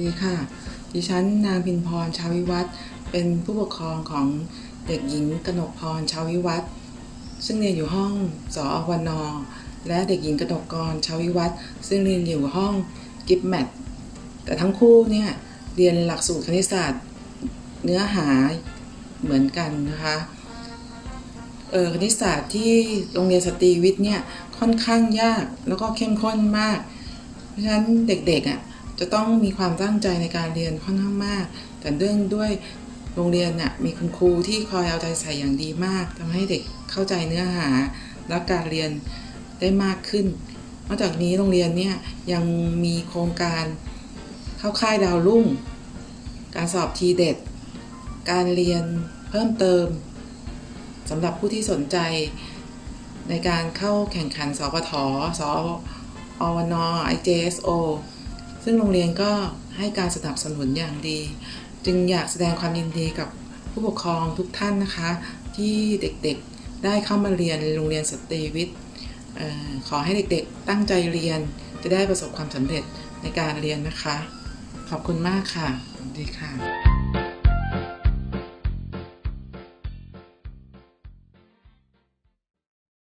ดีค่ะ ดิฉันนางพินพรชาวิวัฒน์เป็นผู้ปกครองของเด็กหญิงกนกพรชาวิวัฒน์ซึ่งเรียนอยู่ห้องสอวนอและเด็กหญิงกนกกรชาวิวัฒน์ซึ่งเรียนอยู่ห้องกิฟแมทแต่ทั้งคู่เนี่ยเรียนหลักสูตรคณิตศาสตร์เนื้อหาเหมือนกันนะคะเออคณิตศาสตร์ที่โรงเรียนสตรีวิทย์เนี่ยค่อนข้างยากแล้วก็เข้มข้นมาก เพราะฉะนั้นเด็กๆอะ จะต้องมีความตั้งใจในการเรียนค่อนข้างมาก แต่เนื่องด้วยโรงเรียนน่ะมีคุณครูที่คอยเอาใจใส่อย่างดีมากทำให้เด็กเข้าใจเนื้อหาและการเรียนได้มากขึ้น นอกจากนี้โรงเรียนเนี่ยยังมีโครงการเข้าค่ายดาวรุ่ง การสอบทีเด็ด การเรียนเพิ่มเติมสำหรับผู้ที่สนใจในการเข้าแข่งขันสปทสอวนอ IJSO ซึ่งโรงเรียนก็ให้การสนับสนุนอย่างดี จึงอยากแสดงความยินดีกับผู้ปกครองทุกท่านนะคะ ที่เด็กๆได้เข้ามาเรียนโรงเรียนสตรีวิทย์ขอให้เด็กๆตั้งใจเรียนจะได้ประสบความสำเร็จในการเรียนนะคะ ขอบคุณมากค่ะสวัสดีค่ะ